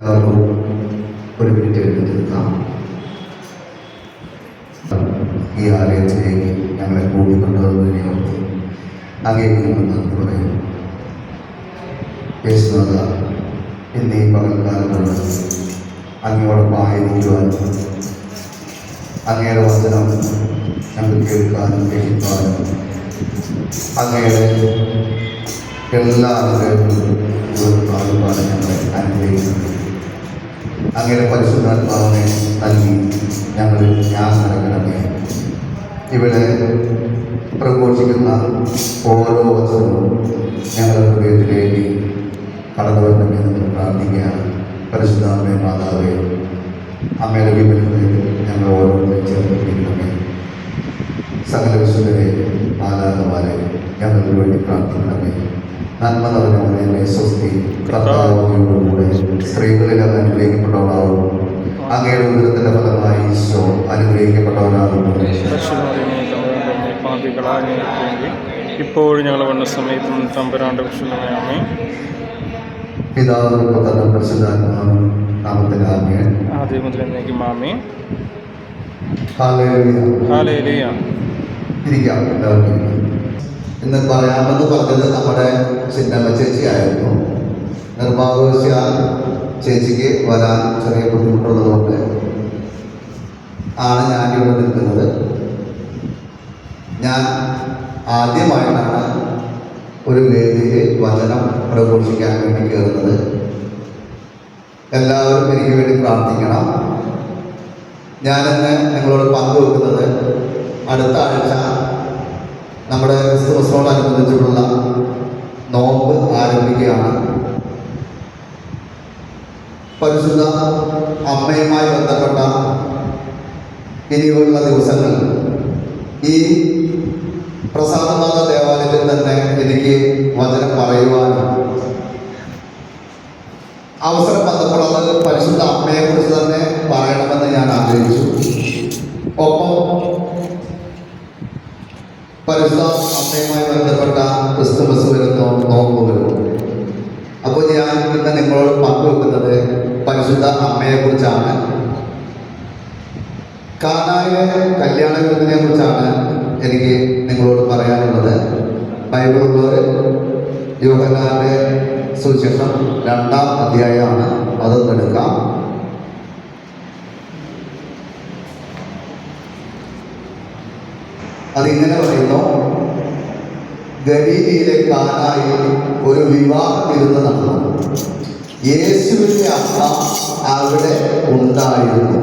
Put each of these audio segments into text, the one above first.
എല്ലാവർക്കും ഒരു മിനിറ്റ് നിൽക്കാം. ഈ ആലയത്തിലേക്ക് ഞങ്ങളെ കൂട്ടിക്കൊണ്ടുവന്നതിനെ ഓർത്ത് അങ്ങേക്ക് നന്ദി പറയും. യേശുനാഥ ഇന്ന് ഈ പകൽക്കാലമാണ് അങ്ങയോടൊപ്പം ആയിരിക്കുവാൻ അങ്ങയുടെ വചനം ഞങ്ങൾ കേൾക്കാനും ഗ്രഹിക്കാനും അങ്ങയുടെ എല്ലാ അനുഗ്രഹങ്ങളും ഞങ്ങളെ അനുഗ്രഹിക്കുന്നു. അങ്ങയുടെ പരിശുദ്ധാത്മാവിനെ നൽകി. ഞങ്ങൾ ഞാൻ നൽകണമേ ഇവിടെ പ്രഘോഷിക്കുന്ന ഓരോ വചനവും ഞങ്ങളുടെ ഹൃദയത്തിലേക്ക് കടന്നു വരണമെന്ന് പ്രാർത്ഥിക്കുകയാണ്. പരിശുദ്ധാത്മേ മാതാവേ അമ്മയുടെ വിപരീതത്തിൽ ഞങ്ങൾ ഓരോരുത്തരും ചേർന്നിരിക്കണമേ സകല വിശുദ്ധരെ ആരാധമാരെ ഞങ്ങൾക്ക് വേണ്ടി പ്രാർത്ഥിക്കണമേ. നന്മ നിറഞ്ഞവനെ സ്വസ്തി കർത്താവോടുകൂടെ സ്ത്രീകളിൽ അത് അനുഗ്രഹിക്കപ്പെട്ടവനാകുന്നു. അങ്ങയുടെ ഉദരത്തിന്റെ ഫലമായി ഈശോ അനുഗ്രഹിക്കപ്പെട്ടവനാകുന്നു. ഇപ്പോഴും ഞങ്ങൾ വന്ന സമയത്തും തമ്പുരാണ്ട് പിതാവ് നാമത്തിലാമേ ആദ്യം മുതൽ എന്നേക്ക് ഹാലേലിയ ഇരിക്കാം എല്ലാവർക്കും. ഇന്ന് പറയാമെന്ന് പറഞ്ഞത് നമ്മുടെ ചിന്നമ്മ ചേച്ചിയായിരുന്നു. നിർഭാഗ്യവശാൽ ചേച്ചിക്ക് വരാൻ ചെറിയ ബുദ്ധിമുട്ടുള്ളതുകൊണ്ട് ആണ് ഞാൻ ഇവിടെ നിൽക്കുന്നത്. ഞാൻ ആദ്യമായിട്ടാണ് ഒരു വേദിയിൽ വചനം പ്രഘോഷിക്കാൻ വേണ്ടി കയറുന്നത്. എല്ലാവരും എനിക്ക് വേണ്ടി പ്രാർത്ഥിക്കണം. ഞാനിന്ന് നിങ്ങളോട് പങ്കുവെക്കുന്നത് അടുത്ത ആഴ്ച നമ്മുടെ ക്രിസ്തുമസിനോടനുബന്ധിച്ചിട്ടുള്ള നോമ്പ് ആരംഭിക്കുകയാണ്. പരിശുദ്ധ അമ്മയുമായി ബന്ധപ്പെട്ട ഇനിയുള്ള ദിവസങ്ങൾ. ഈ പ്രസാദനാഥ ദേവാലയത്തിൽ തന്നെ എനിക്ക് വചനം പറയുവാനും അവസരം വന്നപ്പോൾ അത് പരിശുദ്ധ അമ്മയെ കുറിച്ച് തന്നെ പറയണമെന്ന് ഞാൻ ആഗ്രഹിച്ചു. ഒപ്പം പരിശുദ്ധ അമ്മയുമായി ബന്ധപ്പെട്ട ക്രിസ്തുമസ് വരുന്നു നോമ്പ് വരുന്നു? അപ്പോൾ ഞാൻ ഇന്ന് നിങ്ങളോട് പങ്കുവെക്കുന്നത് പരിശുദ്ധ അമ്മയെ കുറിച്ചാണ് കാനായിലെ കല്യാണ വിരുന്നിനെ കുറിച്ചാണ് എനിക്ക് നിങ്ങളോട് പറയാനുള്ളത്. ബൈബിളുള്ളവർ യോഹനാന്റെ സുവിശേഷം രണ്ടാം അധ്യായമാണ്. അതൊന്ന് എടുക്കാം. അതിങ്ങനെ പറയുന്നു ഗലീലയിലെ കാനായി ഒരു വിവാഹം ഇരുന്ന് നടന്നു യേശുവിന്റെ അമ്മ അവിടെ ഉണ്ടായിരുന്നു.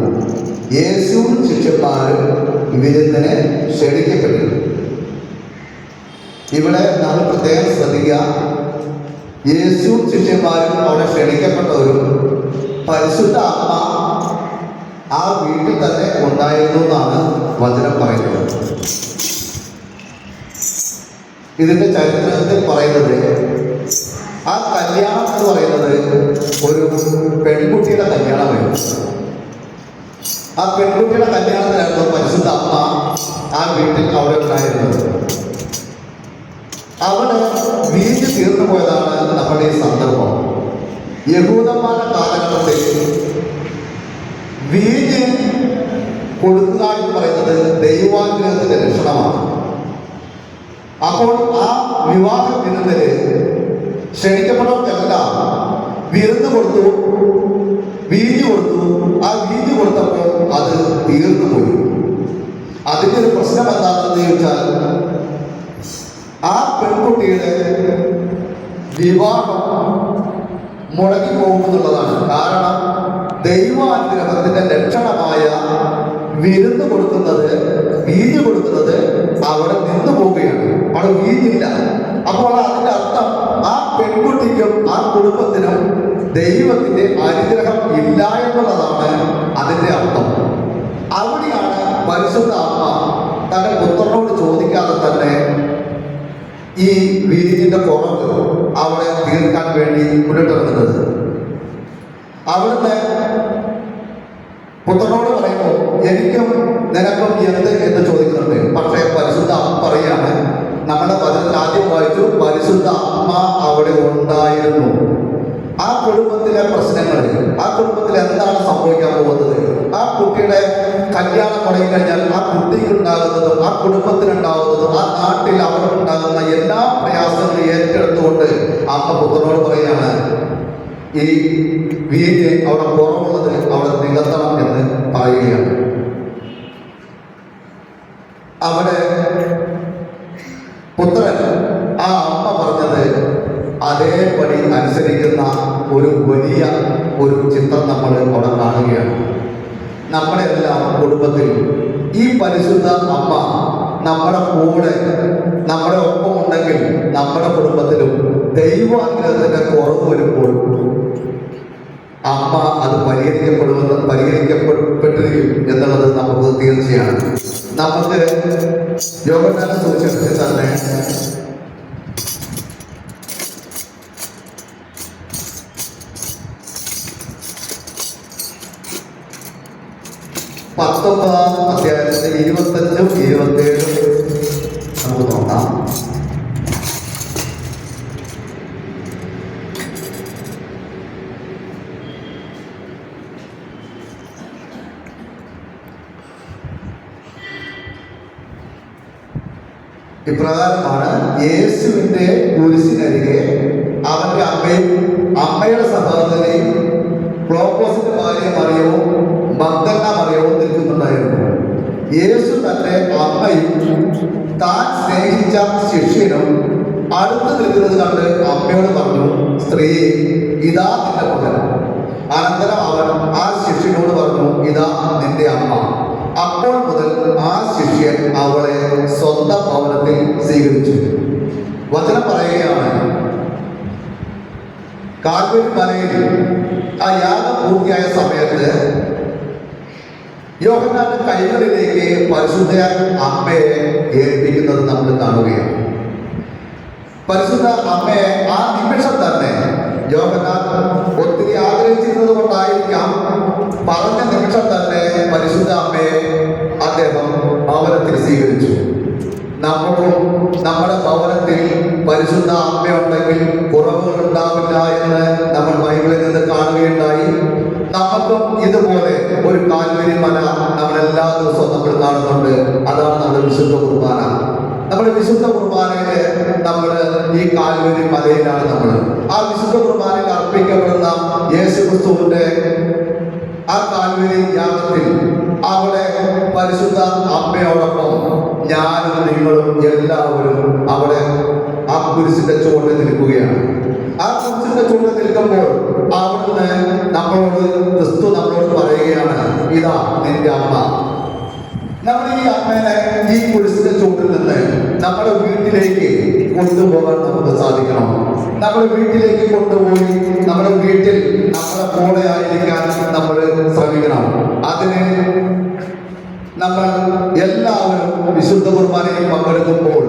യേശുവും ശിഷ്യന്മാരും വിരുന്നിനെ ക്ഷണിക്കപ്പെട്ടിരുന്നു ഇവിടെ നമ്മൾ പ്രത്യേകം ശ്രദ്ധിക്കുക. യേശുവും ശിഷ്യന്മാരും അവിടെ ക്ഷണിക്കപ്പെട്ടവരും പരിശുദ്ധ അമ്മ ആ വീട്ടിൽ തന്നെ ഉണ്ടായിരുന്നു എന്നാണ് വചനം പറയുന്നത്. ഇതിന്റെ ചരിത്രത്തിൽ പറയുന്നത് ആ കല്യാണം എന്ന് പറയുന്നത് ഒരു പെൺകുട്ടിയുടെ കല്യാണമായിരുന്നു. ആ പെൺകുട്ടിയുടെ കല്യാണത്തിലായിരുന്നു പരിശുദ്ധ അമ്മ ആ വീട്ടിൽ അവിടെ ഉണ്ടായിരുന്നത്. അവിടെ വീഞ്ഞ് തീർന്നു പോയതാണ് നമ്മുടെ ഈ സന്ദർഭം. യഹൂദന്മാരുടെ കാലഘട്ടത്തിൽ വീഞ്ഞ് കൊടുക്കുക എന്ന് പറയുന്നത് ദൈവാഗ്രഹത്തിന്റെ ലക്ഷണമാണ്. അപ്പോൾ ആ വിവാഹ എന്നതിൽ ക്ഷണിക്കപ്പെട്ടവർക്കല്ല വിരുന്ന് കൊടുത്തു വീഞ്ഞ് കൊടുത്തു. ആ വീഞ്ഞ് കൊടുത്തപ്പോൾ അത് തീർന്നു പോയി. അതിന്റെ ഒരു പ്രശ്നം എന്താണെന്ന് ചോദിച്ചാൽ ആ പെൺകുട്ടിയുടെ വിവാഹം മുടങ്ങി പോകുമെന്നുള്ളതാണ് കാരണം ദൈവാനുഗ്രഹത്തിന്റെ ലക്ഷണമായ വിരുന്ന് കൊടുക്കുന്നത് വീഞ്ഞ് കൊടുക്കുന്നത് അവിടെ നിന്ന് പോവുകയാണ് വീഞ്ഞില്ല. അപ്പോൾ അതിന്റെ അർത്ഥം ആ പെൺകുട്ടിക്കും ആ കുടുംബത്തിനും ദൈവത്തിന്റെ അനുഗ്രഹം ഇല്ല എന്നുള്ളതാണ് അതിന്റെ അർത്ഥം. അവിടെയാണ് പരിശുദ്ധ അമ്മ തന്റെ പുത്രനോട് ചോദിക്കാതെ തന്നെ ഈ വീടിന്റെ കുറവ് അവിടെ തീർക്കാൻ വേണ്ടി മുന്നിട്ടിറങ്ങുന്നത് അവിടുന്ന് പുത്രനോട് പറയുമ്പോൾ എനിക്കും നിനക്കും എന്ത്? എന്ന് ചോദിക്കുന്നുണ്ട്. പക്ഷേ പരിശുദ്ധ അമ്മ പറയാണ് നമ്മുടെ പദത്തിൽ ആദ്യം വായിച്ചു പരിശുദ്ധ ആത്മ അവിടെ ഉണ്ടായിരുന്നു. ആ കുടുംബത്തിലെ പ്രശ്നങ്ങൾ ആ കുടുംബത്തിൽ എന്താണ് സംഭവിക്കാൻ പോകുന്നത്? ആ കുട്ടിയുടെ കല്യാണം തുടങ്ങി കഴിഞ്ഞാൽ ആ കുട്ടിക്ക് ഉണ്ടാകുന്നതും ആ കുടുംബത്തിനുണ്ടാകുന്നതും ആ നാട്ടിൽ അവർക്കുണ്ടാകുന്ന എല്ലാ പ്രയാസങ്ങളും ഏറ്റെടുത്തുകൊണ്ട് അമ്മ പുത്രനോട് പറയാണ് ഈ വീഞ്ഞ് അവിടെ കുറവുള്ളത് അവിടെ നികത്തണം എന്ന് പറയുകയാണ്. അവിടെ പുത്രൻ ആ അമ്മ പറഞ്ഞത് അതേപടി അനുസരിക്കുന്ന ഒരു വലിയ ഒരു ചിത്രം നമ്മൾ അവിടെ കാണുകയാണ്. നമ്മുടെ കുടുംബത്തിൽ ഈ പരിശുദ്ധ അമ്മ നമ്മുടെ കൂടെ നമ്മുടെ ഒപ്പം ഉണ്ടെങ്കിൽ നമ്മുടെ കുടുംബത്തിലും ദൈവാനുഗ്രഹത്തിന്റെ കുറവ് വരുമ്പോൾ അമ്മ അത് പരിഹരിക്കപ്പെടുമെന്ന് പരിഹരിക്കപ്പെട്ടിരിക്കും എന്നുള്ളത് നമുക്ക് തീർച്ചയാണ്. നമുക്ക് യോഗജ്ഞാന സുവിശേഷത്തിൽ തന്നെ പത്തൊമ്പതാം അധ്യായത്തിന്റെ ഇരുപത്തഞ്ചും ഇരുപത്തേഴും നമുക്ക് നോക്കാം ഇപ്രകാരമാണ് യേശുവിന്റെ കുരിശിനരികെ അവന്റെ അമ്മയും അമ്മയുടെ സഹോദരനെയും ക്ലോപ്പോസിന്റെ ഭാര്യ മറിയവും മഗ്ദന്ന മറിയവും നിൽക്കുന്നുണ്ടായിരുന്നു. യേശു തന്റെ അമ്മയും താൻ സ്നേഹിച്ച ശിഷ്യനും അടുത്ത് നിൽക്കുന്നത് കണ്ട് അമ്മയോട് പറഞ്ഞു സ്ത്രീ ഇതാ നിന്റെ മകൻ. അനന്തരം അവൻ ആ ശിഷ്യനോട് പറഞ്ഞു ഇതാ നിന്റെ അമ്മ. അപ്പോൾ മുതൽ ആ ശിഷ്യൻ അവളെ സ്വന്തം ഭവനത്തിൽ സ്വീകരിച്ചു. വചനം പറയുകയാണ് കാർബിൻ മലയിൽ ആ യാഗം പൂർത്തിയായ സമയത്ത് യോഹന്നാന്റെ കൈകളിലേക്ക് പരിശുദ്ധ അമ്മയെ ഏൽപ്പിക്കുന്നത് നമ്മൾ കാണുകയാണ്. പരിശുദ്ധ അമ്മയെ ആ നിമിഷം തന്നെ യോഹന്നാൻ ഒത്തിരി ആഗ്രഹിച്ചിരുന്നത് കൊണ്ടായിരിക്കാം പറഞ്ഞ നിമിഷം തന്നെ പരിശുദ്ധ അമ്മയെ അദ്ദേഹം ഭവനത്തിൽ സ്വീകരിച്ചു. നമുക്കും നമ്മുടെ ഭവനത്തിൽ പരിശുദ്ധ അമ്മയുണ്ടെങ്കിൽ കുറവുകൾ ഉണ്ടാവില്ല എന്ന് നമ്മൾ ബൈബിളിൽ നിന്ന് കാണുകയുണ്ടായി. നമുക്കും ഇതുപോലെ ഒരു കാൽവരി മല നമ്മൾ എല്ലാ ദിവസവും നമ്മൾ കാണുന്നുണ്ട്. അതാണ് നമ്മുടെ വിശുദ്ധ കുർബാന. നമ്മുടെ വിശുദ്ധ കുർബാനയിൽ നമ്മൾ ഈ കാൽവരി മലയിലാണ് നമ്മൾ ആ വിശുദ്ധ കുർബാനയിൽ അർപ്പിക്കപ്പെടുന്ന യേശു ക്രിസ്തുവിന്റെ ആ കാൽവരി യാഗത്തിൽ അവിടെ പരിശുദ്ധ അമ്മയോടൊപ്പം ഞാനും നിങ്ങളും എല്ലാവരും അവിടെ ആ കുരിശിന്റെ ചുവട്ട് നിൽക്കുകയാണ്. ആ കുരിശിന്റെ ചുവട്ട് നിൽക്കുമ്പോൾ അവിടുന്ന് നമ്മളോട് ക്രിസ്തു നമ്മളോട് പറയുകയാണ് ഇതാ നിന്റെ അമ്മ. നമ്മൾ ഈ അമ്മേനെ ഈ കുരിശിന്റെ ചുവട്ടിൽ നിന്ന് നമ്മുടെ വീട്ടിലേക്ക് കൊണ്ടുപോകാൻ നമുക്ക് സാധിക്കണം. നമ്മുടെ വീട്ടിലേക്ക് കൊണ്ടുപോയി നമ്മുടെ വീട്ടിൽ നമ്മുടെ കൂടെ ആയിരിക്കാൻ നമ്മൾ ശ്രമിക്കണം. അതിന് നമ്മൾ എല്ലാവരും വിശുദ്ധ കുർബാനയിൽ പങ്കെടുക്കുമ്പോൾ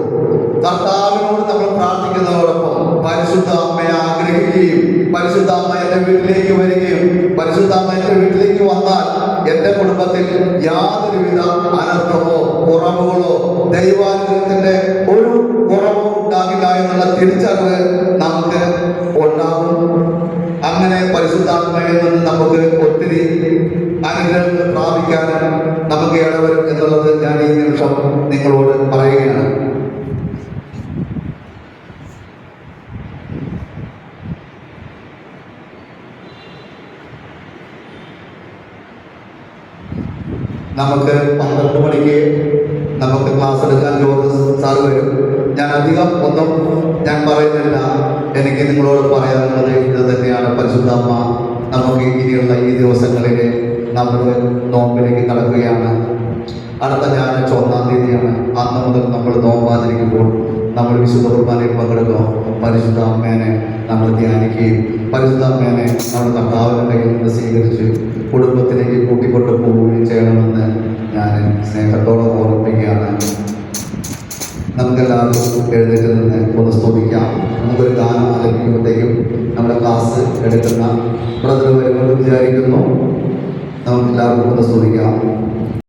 കർത്താവിനോട് നമ്മൾ പ്രാർത്ഥിക്കുന്നതോടൊപ്പം പരിശുദ്ധ അമ്മയെ ആഗ്രഹിക്കുകയും പരിശുദ്ധ അമ്മ എന്റെ വീട്ടിലേക്ക് വരികയും പരിശുദ്ധ അമ്മ എന്റെ വീട്ടിലേക്ക് വന്നാൽ എന്റെ കുടുംബത്തിൽ യാതൊരുവിധ അനർത്ഥമോ കുറവുകളോ ദൈവാനുഗ്രഹത്തിന്റെ ഒരു കുറവും ഉണ്ടാകില്ല എന്നുള്ള തിരിച്ചറിവ് നമുക്ക് ഉണ്ടാകും അങ്ങനെ പരിശുദ്ധാത്മയിൽ നിന്ന് നമുക്ക് ഒത്തിരി അനുഗ്രഹങ്ങൾ പ്രാപിക്കാൻ നമുക്ക് ഇടവരും എന്നുള്ളത് ഞാൻ ഈ നിമിഷം നിങ്ങളോട് പറയുകയാണ് നമുക്ക് പന്ത്രണ്ട് മണിക്ക് നമുക്ക് ക്ലാസ് എടുക്കാൻ ജോലി സാർ വരും. ഞാൻ അധികം ഒന്നും ഞാൻ പറയുന്നില്ല. എനിക്ക് നിങ്ങളോട് പറയാനുള്ളത് ഇത് തന്നെയാണ്. പരിശുദ്ധമ്മ നമുക്ക് ഇനിയുള്ള ഈ ദിവസങ്ങളിൽ നമ്മൾ നോമ്പിലേക്ക് കടക്കുകയാണ്. അടുത്ത ഞായറാഴ്ച ഒന്നാം തീയതിയാണ്. അന്ന് മുതൽ നമ്മൾ നോമ്പാതിരിക്കുമ്പോൾ നമ്മൾ വിശുദ്ധ കുർബാനയിൽ പങ്കെടുക്കും. പരിശുദ്ധ അമ്മേനെ നമ്മൾ ധ്യാനിക്കുകയും പരിശുദ്ധ അമ്മേനെ നമ്മുടെ നിന്ന് സ്വീകരിച്ച് കുടുംബത്തിലേക്ക് എഴുന്നേറ്റ് നിന്ന് ഒന്ന് സ്തുതിക്കാം. നമുക്കൊരു ഗാനം ആലപിക്കുമ്പോഴത്തേക്കും നമ്മുടെ ക്ലാസ് എടുക്കുന്ന ബ്രദർ വിചാരിക്കുന്നു. നമുക്കെല്ലാവർക്കും ഒന്ന് സ്തുതിക്കാം.